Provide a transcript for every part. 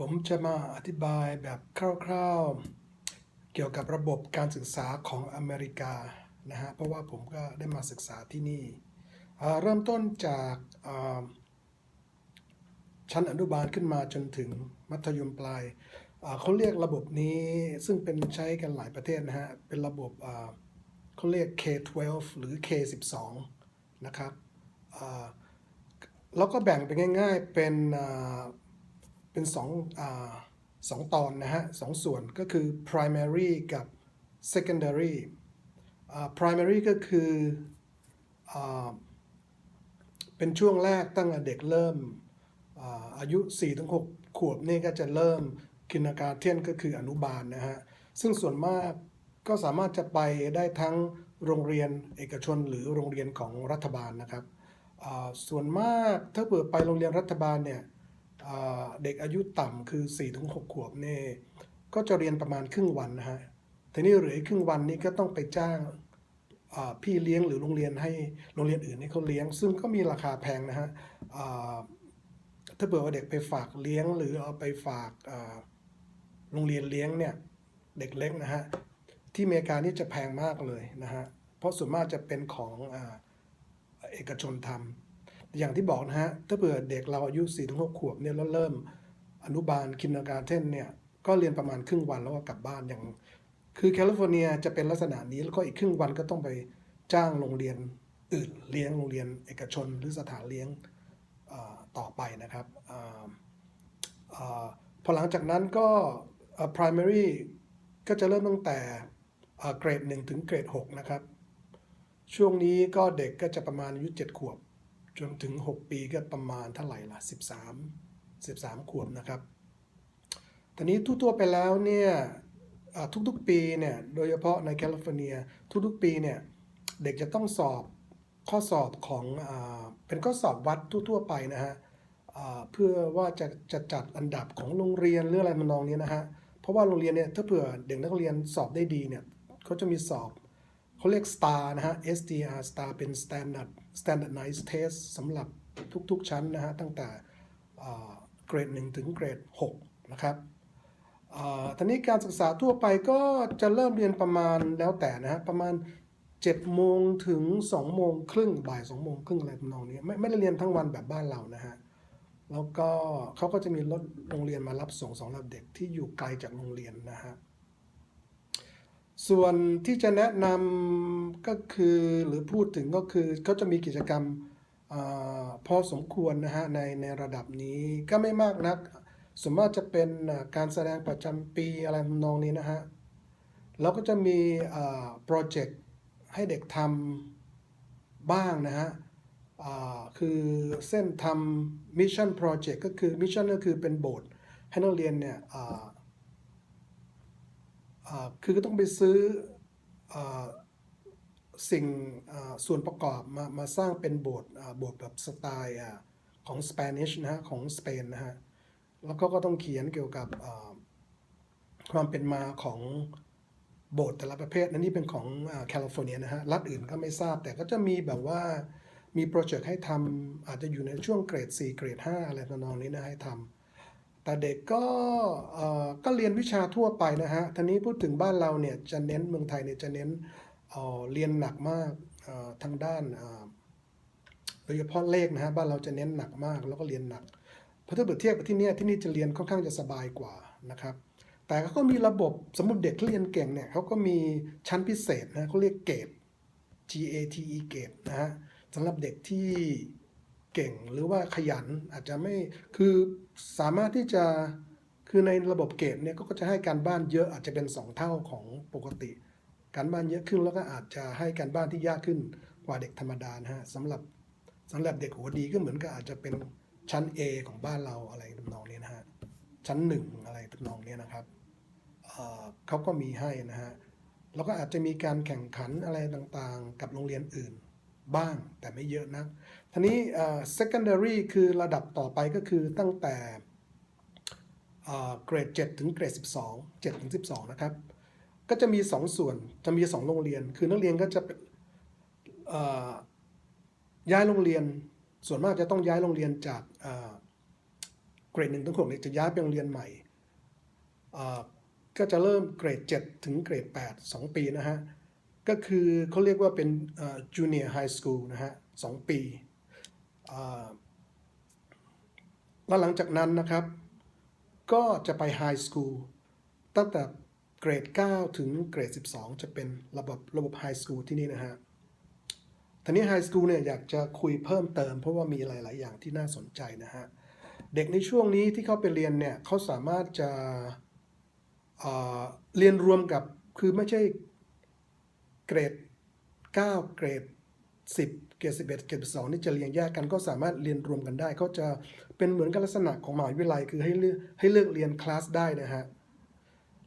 ผมจะมาอธิบายแบบคร่าวๆ เกี่ยวกับระบบการศึกษาของอเมริกานะฮะเพราะว่าผมก็ได้มาศึกษาที่นี่ เริ่มต้นจากชั้นอนุบาลขึ้นมาจนถึงมัธยมปลายเขาเรียกระบบนี้ซึ่งเป็นใช้กันหลายประเทศนะฮะ เป็นระบบเขาเรียก K12 หรือ K12 นะครับแล้วก็แบ่งเป็นง่าย ๆ เป็น เป็นสองอาสองตอนนะฮะสองส่วนก็คือ primary กับ secondary primary ก็คืออเป็นช่วงแรกตั้งแต่เด็กเริ่มอายุ4-6ขวบนี่ก็จะเริ่มคินการเทียนก็คืออนุบาลนะฮะ ซึ่งส่วนมากก็สามารถจะไปได้ทั้งโรงเรียนเอกชนหรือโรงเรียนของรัฐบาลนะครับ ส่วนมากถ้าเปิดไปโรงเรียนรัฐบาลเนี่ย เด็กอายุต่ำคือ4-6ขวบเนี่ยก็จะเรียนประมาณครึ่งวันนะฮะทีนี้เหลือครึ่งวันนี้ก็ต้องไปจ้างพี่เลี้ยงหรือโรงเรียนให้โรงเรียนอื่นให้เขาเลี้ยง ซึ่งก็มีราคาแพงนะฮะถ้าเผื่อว่าเด็กไปฝากเลี้ยงหรือเอาไปฝากโรงเรียนเลี้ยงเนี่ยเด็กเล็กนะฮะที่อเมริกานี่จะแพงมากเลยนะฮะเพราะส่วนมากจะเป็นของอเอกชนทำ อย่างที่บอกนะฮะ ถ้าเผื่อเด็กเราอายุ4-6ขวบเนี่ยแล้วเริ่มอนุบาลคินดาการเทนเนี่ย ก็เรียนประมาณครึ่งวันแล้วก็กลับบ้านอย่าง คือแคลิฟอร์เนียจะเป็นลักษณะนี้แล้วก็อีกครึ่งวันก็ต้องไปจ้างโรงเรียนอื่นเลี้ยงโรงเรียนเอกชนหรือสถานเลี้ยงต่อไปนะครับออพอหลังจากนั้นก็ primary ก็จะเริ่มตั้งแต่เอ่อเกรด1ถึงเกรด6นะครับ ช่วงนี้ก็เด็กก็จะประมาณอายุ7ขวบ จนถึง 6 ปีก็ประมาณเท่าไหร่ล่ะ13 13 ขวบนะครับตอนนี้ทั่วๆไปแล้วเนี่ยทุกๆปีเนี่ยโดยเฉพาะในแคลิฟอร์เนียทุกๆปีเนี่ยเด็กจะต้องสอบข้อสอบของอเป็นข้อสอบวัดทั่วๆไปนะฮะเพื่อว่าจะจะจัดอันดับของโรงเรียนหรืออะไรมันนองนี้นะฮะเพราะว่าโรงเรียนเนี่ยถ้าเผื่อเด็กนักเรียนสอบได้ดีเนี่ยเขาจะมีสอบ เขาเรียก STAR นะฮะ STR STAR เป็น Standard Standardized Test สำหรับทุกๆชั้นนะฮะ ตั้งแต่เกรด 1 ถึงเกรด 6 นะครับทีนี้การศึกษาทั่วไปก็จะเริ่มเรียนประมาณแล้วแต่นะฮะ ประมาณ7โมงถึง2โมงครึ่งบ่าย2โมงครึ่งอะไรทำนองนี้ไม่ไม่ได้เรียนทั้งวันแบบบ้านเรานะฮะแล้วก็เขาก็จะมีรถโรงเรียนมารับส่งสำหรับเด็กที่อยู่ไกลจากโรงเรียนนะฮะ ส่วนที่จะแนะนำก็คือหรือพูดถึงก็คือเขาจะมีกิจกรรมอพอสมควรนะฮะในในระดับนี้ก็ไม่มากนักส่วนมากจะเป็นการแสดงประจำปีอะไรทำนองนี้นะฮะแล้วก็จะมีโปรเจกต์ให้เด็กทำบ้างนะฮะคือเส้นทำมิชชั่นโปรเจกต์ก็คือมิชชั่นก็คือเป็นโบสถ์ให้นักเรียนเนี่ย คือก็ต้องไปซื้ออสิ่งส่วนประกอบมามาสร้างเป็นโบสถ์โบสถ์แบบสไตล์ของสเปนิชนะฮะของสเปนนะฮะแล้วก็ก็ต้องเขียนเกี่ยวกับความเป็นมาของโบสถ์แต่ละประเภทนั่นนี่เป็นของแคลิฟอร์เนียนะฮะรัฐอื่นก็ไม่ทราบแต่ก็จะมีแบบว่ามีโปรเจกต์ให้ทำอาจจะอยู่ในช่วงเกรด 4 เกรด 5 อะไรทำนองนี้นะให้ทำ แต่เด็กก็ก็เรียนวิชาทั่วไปนะฮะทีนี้พูดถึงบ้านเราเนี่ยจะเน้นเมืองไทยเนี่ยจะเน้นเเรียนหนักมากทางด้านโดยเฉพาะเลขนะฮะบ้านเราจะเน้นหนักมากแล้วก็เรียนหนักพราะถ้าเปรียบเทียบกับที่นี่ที่นี่จะเรียนค่อนข้างจะสบายกว่านะครับ แต่เขาก็มีระบบสมมติเด็กที่เรียนเก่งเนี่ยเขาก็มีชั้นพิเศษนะเขาเรียกเกรด G A T E เกรดนะฮะสำหรับเด็กที่ เก่งหรือว่าขยันอาจจะไม่คือสามารถที่จะคือในระบบเกรดเนี่ยก็จะให้การบ้านเยอะอาจจะเป็น 2 เท่าของปกติ การบ้านเยอะขึ้นแล้วก็อาจจะให้การบ้านที่ยากขึ้นกว่าเด็กธรรมดานะฮะสำหรับสำหรับเด็กหัวดีก็เหมือนกับอาจจะเป็นชั้น A ของบ้านเราอะไรทำนองนี้นะฮะชั้นหนึ่งอะไรทำนองนี้นะครับเเขาก็มีให้นะฮะแล้วก็อาจจะมีการแข่งขันอะไรต่างๆ กับโรงเรียนอื่น บ้างแต่ไม่เยอะนักทีนี้ secondary คือระดับต่อไปก็คือตั้งแต่เอ่อเกรด 7 ถึงเกรด 12 7 ถึง 12 นะครับ ก็จะมี 2 ส่วนจะมี 2 โรงเรียน คือนักเรียนก็จะย้ายโรงเรียนส่วนมากจะต้องย้ายโรงเรียนจากเกรดหนึ่งถึงหกเนี่ยจะย้ายไปโรงเรียนใหม่ก็จะเริ่มเกรด 7 ถึงเกรด 8 2 ปีนะฮะ ก็คือเขาเรียกว่าเป็นจูเนียร์ไฮสคูลนะฮะสองปีแล้วหลังจากนั้นนะครับ ก็จะไปไฮสคูลตั้งแต่เกรด 9 ถึงเกรด 12 จะเป็นระบบระบบไฮสคูลที่นี่นะฮะทีนี้ไฮสคูลเนี่ยอยากจะคุยเพิ่มเติม เพราะว่ามีหลาย ๆ อย่างที่น่าสนใจนะฮะ เด็กในช่วงนี้ที่เขาไปเรียนเนี่ยเขาสามารถจะเเรียนรวมกับคือไม่ใช่ เกรด 9 เกรด 10 เกรด 11 เกรด12นี่จะเรียงแยกกันก็สามารถเรียนรวมกันได้เขาจะเป็นเหมือนกับลักษณะของมหาวิทยาลัยคือให้เลือกให้เลือกเรียนคลาสได้นะฮะ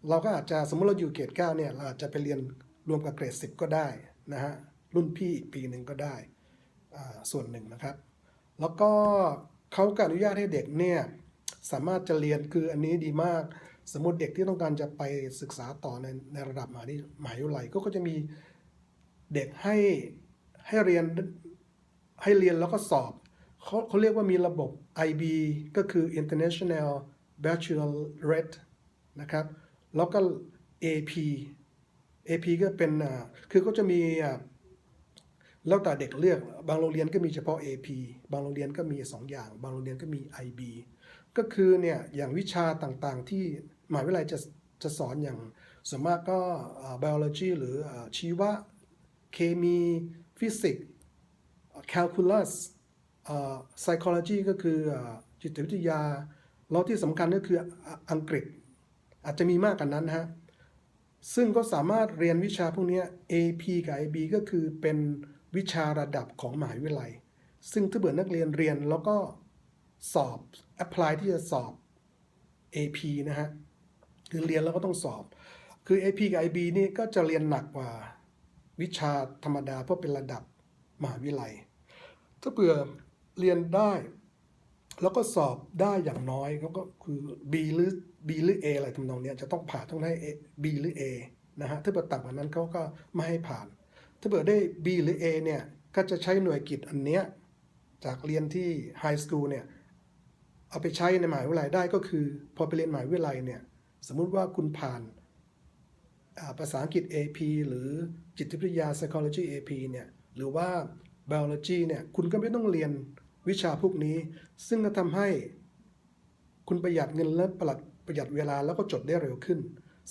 เราก็อาจจะสมมติเราอยู่เกรด 9 เนี่ยเราอาจจะไปเรียนรวมกับเกรด 10 ก็ได้นะฮะรุ่นพี่อีกปีหนึ่งก็ได้ส่วนหนึ่งนะครับ แล้วก็เขาก็อนุญาตให้เด็กเนี่ยสามารถจะเรียนคืออันนี้ดีมาก สมมติเด็กที่ต้องการจะไปศึกษาต่อในในระดับมหาวิมหาวิทยาลัยก็จะมี เด็กให้ให้เรียนให้เรียนแล้วก็สอบเขาเขาเรียกว่ามีระบบ IB ก็คือ International Baccalaureate นะครับ แล้วก็ AP AP ก็เป็นคือก็จะมีแล้วแต่เด็กเลือก บางโรงเรียนก็มีเฉพาะ AP บางโรงเรียนก็มี 2 อย่าง บางโรงเรียนก็มี IB ก็คือเนี่ยอย่างวิชาต่างๆที่มหาวิทยาลัยจะจะสอนอย่างส่วนมากก็ biology หรือชีวะ เคมีฟิสิกส์ calculus อ่า psychology ก็คือจิตวิทยา แล้วที่สำคัญก็คืออังกฤษ อาจจะมีมากกว่านั้นฮะ ซึ่งก็สามารถเรียนวิชาพวกนี้ AP กับ IB ก็คือเป็นวิชาระดับของมหาวิทยาลัย ซึ่งถ้าเบื่อนักเรียนเรียนแล้วก็สอบ apply ที่จะสอบ AP นะฮะ คือเรียนแล้วก็ต้องสอบ คือ AP กับ IB นี่ก็จะเรียนหนักกว่า วิชาธรรมดาเพราะเป็นระดับมหาวิทยาลัย ถ้าเผื่อเรียนได้ แล้วก็สอบได้อย่างน้อยเขาก็คือ B หรือ B หรือ A อะไรทำนองเนี้ยจะต้องผ่านต้องได้ B หรือ A นะฮะถ้าเกิดต่ำกว่านั้นเขาก็ไม่ให้ผ่าน ถ้าเกิดได้ B หรือ A เนี่ยก็จะใช้หน่วยกิจอันเนี้ยจากเรียนที่ไฮสคูลเนี่ยเอาไปใช้ในมหาวิทยาลัยได้ก็คือ พอไปเรียนมหาวิทยาลัยเนี่ยสมมุติว่าคุณผ่าน ภาษาอังกฤษ AP หรือจิตวิทยา psychology AP เนี่ยหรือว่า biology เนี่ยคุณก็ไม่ต้องเรียนวิชาพวกนี้ ซึ่งจะทำให้คุณประหยัดเงินและประหลัดประหยัดเวลาแล้วก็จดได้เร็วขึ้น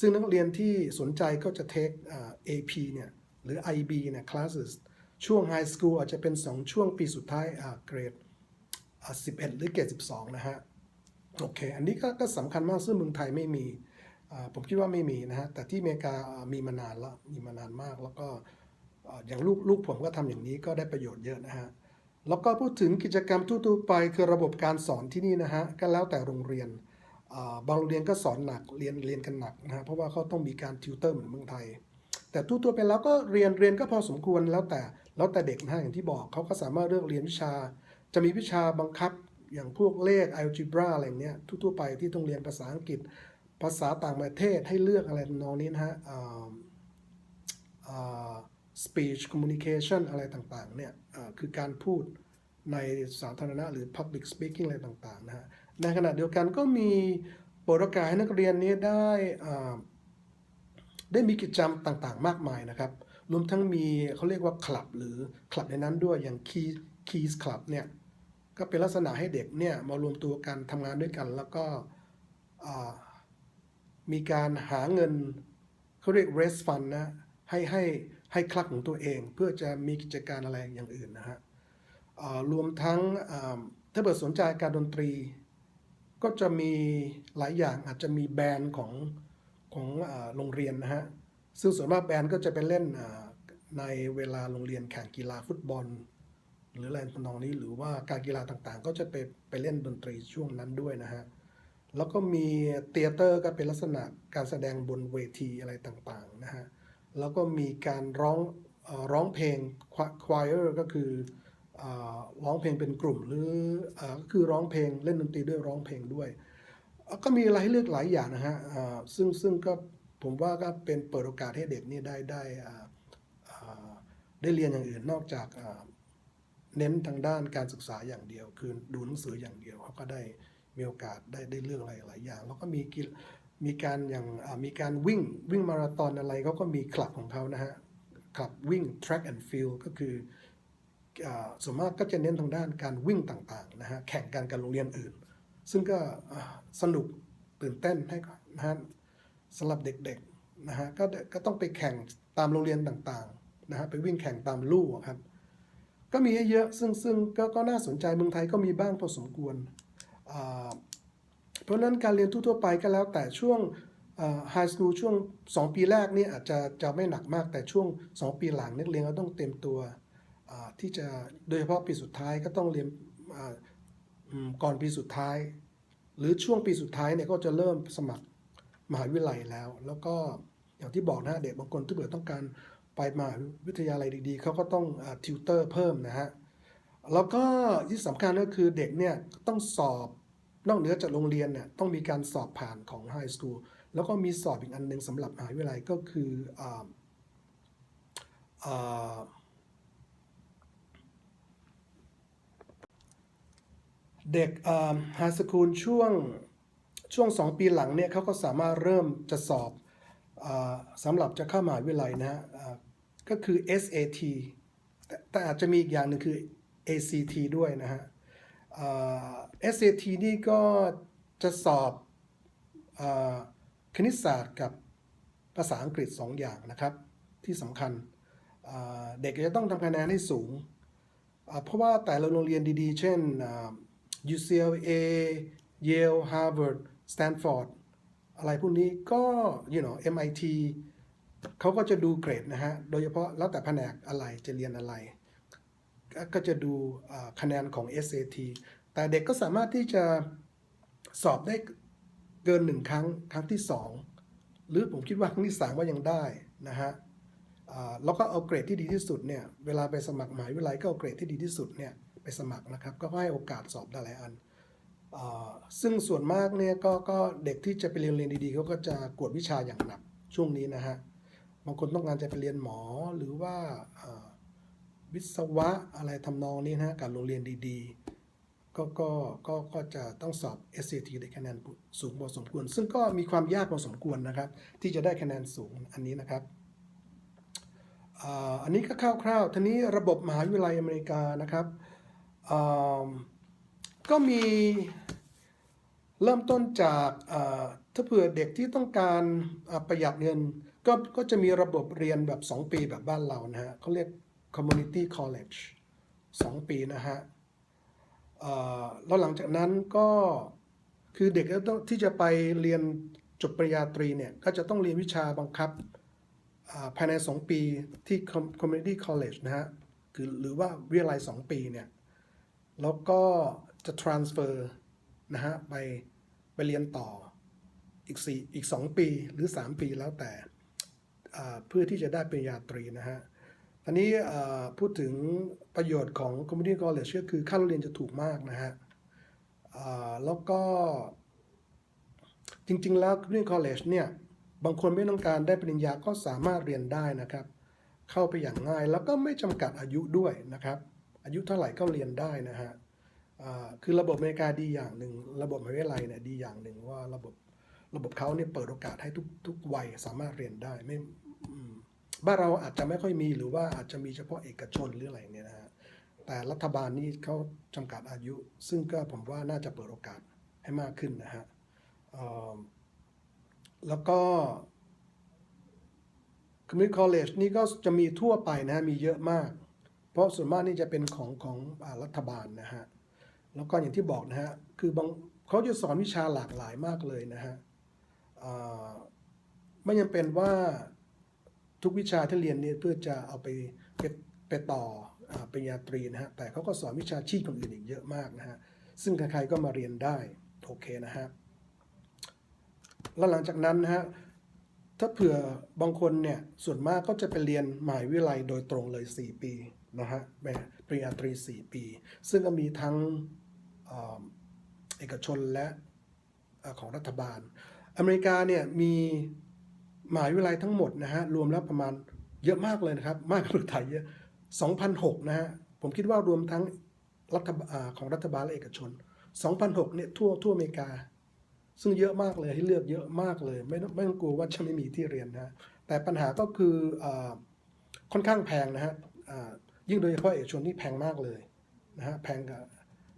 ซึ่งนักเรียนที่สนใจก็จะเทคอ่า AP เนี่ยหรือ IB เนี่ย classes ช่วง High School อาจจะเป็น 2 ช่วงปีสุดท้ายเกรด11 หรือเกรด 12 นะฮะ โอเค อันนี้ก็สำคัญมากซึ่งเมืองไทยไม่มี ผมคิดว่าไม่มีนะฮะแต่ที่อเมริกามีมานานแล้วมีมานานมาก แล้วก็อย่างลูกลูกผมก็ทำอย่างนี้ก็ได้ประโยชน์เยอะนะฮะแล้วก็พูดถึงกิจกรรมทั่วไปคือระบบการสอนที่นี่นะฮะก็แล้วแต่โรงเรียนบางโรงเรียนก็สอนหนักเรียนเรียนกันหนักนะฮะเพราะว่าเขาต้องมีการติวเตอร์เหมือนเมืองไทย แต่ทั่วๆไปแล้วก็เรียนเรียนก็พอสมควรแล้วแต่แล้วแต่เด็กนะฮะอย่างที่บอกเขาก็สามารถเลือกเรียนวิชา จะมีวิชาบังคับอย่างพวกเลข algebra อะไรเนี้ยทั่วๆไปที่ต้องเรียนภาษาอังกฤษ ภาษาต่างประเทศให้เลือกอะไรทำนองนี้นะฮะ speech communication อะไรต่างๆ เนี่ยคือการพูดในสาธารณะหรือ public speaking อะไรต่างๆ นะฮะ ในขณะเดียวกันก็มีเปิดโอกาสให้นักเรียนนี้ได้ได้มีกิจกรรมต่างๆ มากมายนะครับ รวมทั้งมีเขาเรียกว่าคลับหรือคลับในนั้นด้วยอย่าง Key Keys Club เนี่ย ก็เป็นลักษณะให้เด็กเนี่ยมารวมตัวกันทำงานด้วยกันแล้วก็ มีการหาเงินเขาเรียก raise fund นะให้ให้ให้คลับของตัวเอง เพื่อจะมีกิจการอะไรอย่างอื่นนะฮะรวมทั้งถ้าเกิดสนใจการดนตรี ก็จะมีหลายอย่างอาจจะมีแบรนด์ของของโรงเรียนนะฮะซึ่งส่วนมากแบรนด์ก็จะไปเล่นในเวลาโรงเรียนแข่งกีฬาฟุตบอล หรืออะไรทำนองนี้หรือว่าการกีฬาต่างๆ ก็จะไปไปเล่นดนตรีช่วงนั้นด้วยนะฮะ แล้วก็มีเตเตอร์ก็เป็นลักษณะการแสดงบนเวทีอะไรต่างๆนะฮะ แล้วก็มีการร้องร้องเพลง choir ก็คืออร้องเพลงเป็นกลุ่มหรือก็คือร้องเพลงเล่นดนตรีด้วยร้องเพลงด้วย ก็มีอะไรให้เลือกหลายอย่างนะฮะซึ่งซึ่งก็ผมว่าก็เป็นเปิดโอกาสให้เด็กนี่ได้ได้ได้เรียนอย่างอื่นนอกจากเน้นทางด้านการศึกษาอย่างเดียว คือดูหนังสืออย่างเดียวเขาก็ได้ มีโอกาสได้ได้เลือกอะไรหลายอย่าง แล้วก็มีกีมีการอย่างมีการวิ่งวิ่งมาราธอนอะไรเขาก็มีคลับของเขานะฮะคลับวิ่ง track and field ก็คืออส่วนมากก็จะเน้นทางด้านการวิ่งต่างๆนะฮะแข่งกันกับโรงเรียนอื่น ซึ่งก็สนุกตื่นเต้นให้นะฮะสำหรับเด็กๆนะฮะก็ก็ต้องไปแข่งตามโรงเรียนต่างๆนะฮะไปวิ่งแข่งตามลู่ครับก็มีให้เยอะซึ่งซึ่งก็ก็น่าสนใจเมืองไทยก็มีบ้างพอสมควร เพราะนั้นการเรียนทั่วไปก็แล้วแต่ช่วงไฮสคูลช่วง 2 ปีแรกนี่อาจจะจะไม่หนักมากแต่ช่วง 2 ปีหลังนักเรียนก็ต้องเต็มตัวที่จะโดยเฉพาะปีสุดท้ายก็ต้องเรียนก่อนปีสุดท้าย หรือช่วงปีสุดท้ายเนี่ยก็จะเริ่มสมัครมหาวิทยาลัยแล้ว แล้วก็อย่างที่บอกนะเด็กบางคนที่เกิดต้องการไปมหาวิทยาลัยดีๆเขาก็ต้องทิวเตอร์เพิ่มนะฮะ แล้วก็ที่สำคัญก็คือเด็กเนี่ยต้องสอบนอกเหนือจากโรงเรียนเนี่ยต้องมีการสอบผ่านของไฮสคูลแล้วก็มีสอบอีกอันหนึ่งสำหรับมหาวิทยาลัยก็คืออ่าอ่าเด็กไฮสคูลช่วงช่วง 2 ปีหลังเนี่ยเขาก็สามารถเริ่มจะสอบอสำหรับจะเข้ามหาวิทยาลัยนะฮะก็คือ SAT แตแต่อาจจะมีอีกอย่างหนึ่งคือ ACT ด้วยนะฮะ SAT นี่ก็จะสอบอคณิตศาสตร์กับภาษาอังกฤษ 2 อย่างนะครับ ที่สำคัญเด็กจะต้องทำคะแนนให้สูง เพราะว่าแต่ละโรงเรียนดีๆ เช่น UCLA Yale Harvard Stanford อะไรพวกนี้ก็ you know MIT เขาก็จะดูเกรดนะฮะ โดยเฉพาะแล้วแต่แผนกอะไรจะเรียนอะไร ก็จะดูคะแนนของ SAT แต่เด็กก็สามารถที่จะสอบได้เกินหนึ่งครั้งครั้งที่สองหรือผมคิดว่าครั้งที่สามว่ายังได้นะฮะแล้วก็เอาเกรดที่ดีที่สุดเนี่ยเวลาไปสมัครหมหาวิทยาลัยก็เอาเกรดที่ดีที่สุดเนี่ยไปสมัครนะครับ ก็ให้โอกาสสอบได้หลายอัน ซึ่งส่วนมากเนี่ยก็ก็เด็กที่จะไปเรียนเรียนดีๆเขาก็จะกวดวิชาอย่างหนักช่วงนี้นะฮะบางคนต้องการจะไปเรียนหมอหรือว่าอ่า วิศวะอะไรทำนองนี้นะฮะกับโรงเรียนดีๆ ก็ก็ก็ก็จะต้องสอบ SAT ได้คะแนนสูงพอสมควร ซึ่งก็มีความยากพอสมควรนะครับ ที่จะได้คะแนนสูงอันนี้นะครับอันนี้ก็คร่าวๆทีนี้ระบบมหาวิทยาลัยอเมริกานะครับก็มีเริ่มต้นจากถ้าเผื่อเด็กที่ต้องการประหยัดเงินก็ก็จะมีระบบเรียนแบบ 2 ปีแบบบ้านเรานะฮะเขาเรียก community college 2 ปีนะฮะแล้วหลังจากนั้นก็คือเด็กที่จะไปเรียนจบปริญญาตรีเนี่ย ก็จะต้องเรียนวิชาบังคับภายใน 2 ปีที่ Community college นะฮะคือหรือว่าวิทยาลัย 2 ปีเนี่ย แล้วก็จะ transfer นะฮะไปไปเรียนต่ออีก4อีก 2 ปีหรือ 3 ปีแล้วแต่เพื่อที่จะได้ปริญญาตรีนะฮะ อันนี้พูดถึงประโยชน์ของ community college ก็คือค่าเรียนจะถูกมากนะฮะแล้วก็จริง ๆ แล้ว community college เนี่ยบางคนไม่ต้องการได้ปริญญาก็สามารถเรียนได้นะครับ เข้าไปอย่างง่ายแล้วก็ไม่จำกัดอายุด้วยนะครับ อายุเท่าไหร่ก็เรียนได้นะฮะคือระบบอเมริกาดีอย่างหนึ่งระบบมหาวิทยาลัยเนี่ยดีอย่างหนึ่งว่าระบบระบบเขาเนี่ยเปิดโอกาสให้ทุกทุกวัยสามารถเรียนได้ไม่ บ้านเราอาจจะไม่ค่อยมีหรือว่าอาจจะมีเฉพาะเอกชนหรืออะไรเนี่ยนะฮะแต่รัฐบาลนี่เขาจำกัดอายุ ซึ่งก็ผมว่าน่าจะเปิดโอกาสให้มากขึ้นนะฮะแล้วก็ community college นี่ก็จะมีทั่วไปนะฮะมีเยอะมาก เพราะส่วนมากนี่จะเป็นของของอรัฐบาลนะฮะ แล้วก็อย่างที่บอกนะฮะ คือบางเขาจะสอนวิชาหลากหลายมากเลยนะฮะไม่จำเป็นว่า ทุกวิชาที่เรียนเนี่ยเพื่อจะเอาไปไปไปต่ออปริญญาตรีนะฮะ แต่เขาก็สอนวิชาชีพคนอื่นอีกเยอะมากนะฮะ ซึ่งใครๆก็มาเรียนได้ โอเคนะฮะ แล้วหลังจากนั้นนะฮะ ถ้าเผื่อบางคนเนี่ย ส่วนมากก็จะไปเรียนมหาวิทยาลัยโดยตรงเลย 4 ปีนะฮะแบบปริญญาตรี 4 ปี ซึ่งก็มีทั้งเอกชนและของรัฐบาล อเมริกาเนี่ยมี มหาวิทยาลัยทั้งหมดนะฮะรวมแล้วประมาณเยอะมากเลยนะครับ มากกว่าเมืองไทยเยอะ2,006 นะฮะผมคิดว่ารวมทั้งรัฐบาลของรัฐบาลและเอกชน 2006 เนี่ยทั่วทั่วอเมริกา ซึ่งเยอะมากเลยให้เลือกเยอะมากเลย ไม่ต้องไม่ต้องกลัวว่าจะไม่มีที่เรียนนะฮะแต่ปัญหาก็คืออค่อนข้างแพงนะฮะยิ่งโดยเฉพาะเอกชนที่แพงมากเลยนะฮะแพงกับ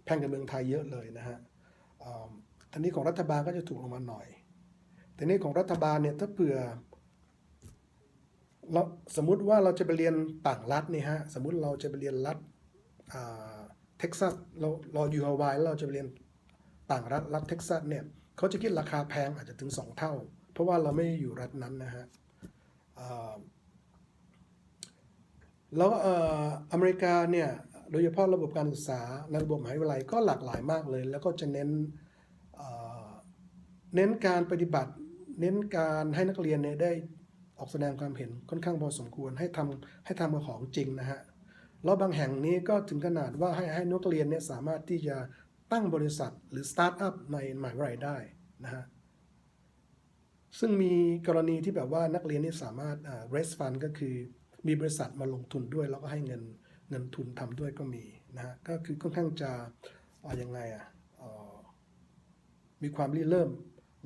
แพงกับเมืองไทยเยอะเลยนะฮะอ่านี้ของรัฐบาลก็จะถูกลงมาหน่อย แต่นี้ของรัฐบาลเนี่ยถ้าเผื่อเราสมมติว่าเราจะไปเรียนต่างรัฐเนี่ยฮะสมมติเราจะไปเรียนรัฐเท็กซัสเราเราอยู่ฮาวายแล้วเราจะไปเรียนต่างรัฐรัฐเท็กซัสเนี่ยเขาจะคิดราคาแพงอาจจะถึง 2 เท่า เพราะว่าเราไม่อยู่รัฐนั้นนะฮะแล้วเอออเมริกาเนี่ยโดยเฉพาะระบบการศึกษาในระบบมหาวิทยาลัยก็หลากหลายมากเลย แล้วก็จะเน้นเน้นการปฏิบัติ เน้นการให้นักเรียนเนี่ยได้ออกแสดงความเห็นค่อนข้างพอสมควรให้ทำให้ทำกับของจริงนะฮะแล้วบางแห่งนี้ก็ถึงขนาดว่าให้ให้นักเรียนเนี่ยสามารถที่จะตั้งบริษัทหรือสตาร์ทอัพในมหาวิทยาลัยได้นะฮะซึ่งมีกรณีที่แบบว่านักเรียนนี่สามารถอ่า raise fund ก็คือมีบริษัทมาลงทุนด้วย แล้วก็ให้เงินเงินทุนทำด้วยก็มีนะฮะก็คือค่อนข้างจะเอายังไงอะมีความริเริ่ม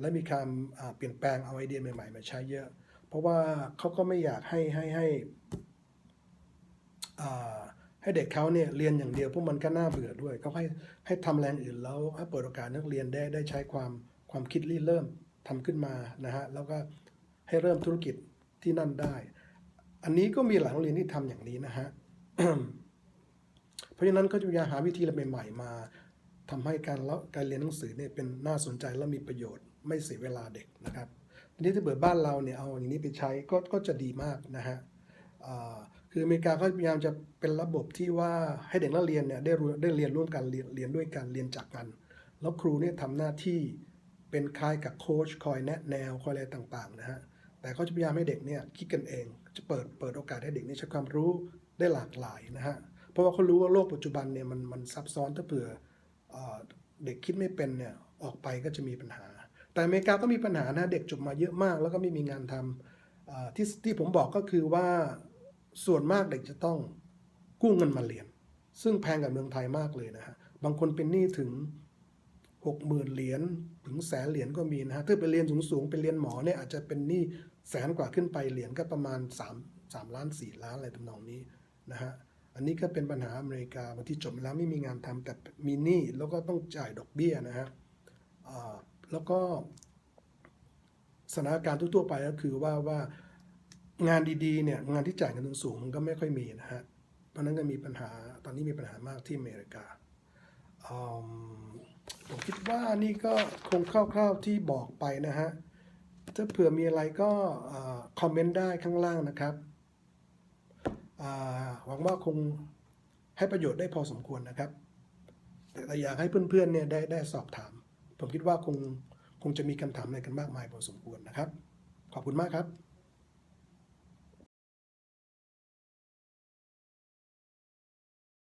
และมีการเปลี่ยนแปลงเอาไอเดียใหม่ๆมาใช้เยอะ เพราะว่าเขาก็ไม่อยากให้ให้ให้ให้เด็กเขาเนี่ยเรียนอย่างเดียวพวกมันก็น่าเบื่อด้วยเขาให้ให้ทำแรงอื่นแล้วให้เปิดโอกาสนักเรียนได้ได้ใช้ความความคิดริเริ่มทำขึ้นมานะฮะแล้วก็ให้เริ่มธุรกิจที่นั่นได้ อันนี้ก็มีหลายโรงเรียนที่ทำอย่างนี้นะฮะเพราะฉะนั้นก็จะพยายามหาวิธีใหม่ๆมาทำให้การละการเรียนหนังสือเนี่ยเป็นน่าสนใจและมีประโยชน์ ไม่เสียเวลาเด็กนะครับทีนี้ถ้าเบิดบ้านเราเนี่ยเอาอย่างนี้ไปใช้ก็ก็จะดีมากนะฮะคืออเมริกาเขาพยายามจะเป็นระบบที่ว่าให้เด็กนักเรียนเนี่ยได้ได้เรียนร่วมกันเรียนเรียนด้วยกันเรียนจากกัน แล้วครูเนี่ยทำหน้าที่เป็นคล้ายกับโค้ชคอยแนะแนวคอยอะไรต่างๆนะฮะแต่เขาจะพยายามให้เด็กเนี่ยคิดกันเอง จะเปิดเปิดโอกาสให้เด็กนี่ใช้ความรู้ได้หลากหลายนะฮะเพราะว่าเขารู้ว่าโลกปัจจุบันเนี่ยมันมันซับซ้อนถ้าเผื่ออเด็กคิดไม่เป็นเนี่ยออกไปก็จะมีปัญหา แต่อเมริกาก็มีปัญหานะเด็กจบมาเยอะมาก แล้วก็ไม่มีงานทำที่ที่ผมบอกก็คือว่าส่วนมากเด็กจะต้องกู้เงินมาเรียน ซึ่งแพงกว่าเมืองไทยมากเลยนะฮะบางคนเป็นหนี้ถึงหกหมื่นเหรียญถึงแสนเหรียญก็มีนะฮะถ้าไปเรียนสูงๆไปเรียนหมอเนี่ยอาจจะเป็นหนี้แสนกว่าขึ้นไปเหรียญก็ประมาณ3 3ล้าน 4 ล้านอะไรทำนองนี้นะฮะอันนี้ก็เป็นปัญหาอเมริกาบางที่จบแล้วไม่มีงานทำแต่มีหนี้แล้วก็ต้องจ่ายดอกเบี้ยนะฮะ แล้วก็สถานการณ์ทั่วๆไปก็คือว่าว่างานดีๆเนี่ยงานที่จ่ายเงินสูงมันก็ไม่ค่อยมีนะฮะเพราะนั้นก็มีปัญหาตอนนี้มีปัญหามากที่อเมริกาผมคิดว่านี่ก็คงคร่าวๆที่บอกไปนะฮะถ้าเผื่อมีอะไรก็คอมเมนต์ได้ข้างล่างนะครับหวังว่าคงให้ประโยชน์ได้พอสมควรนะครับ แต่อยากให้เพื่อนๆเนี่ยได้ได้สอบถาม ผมคิดว่าคงคงจะมีคำถามอะไรกันมากมายพอสมควรนะครับ ขอบคุณมากครับ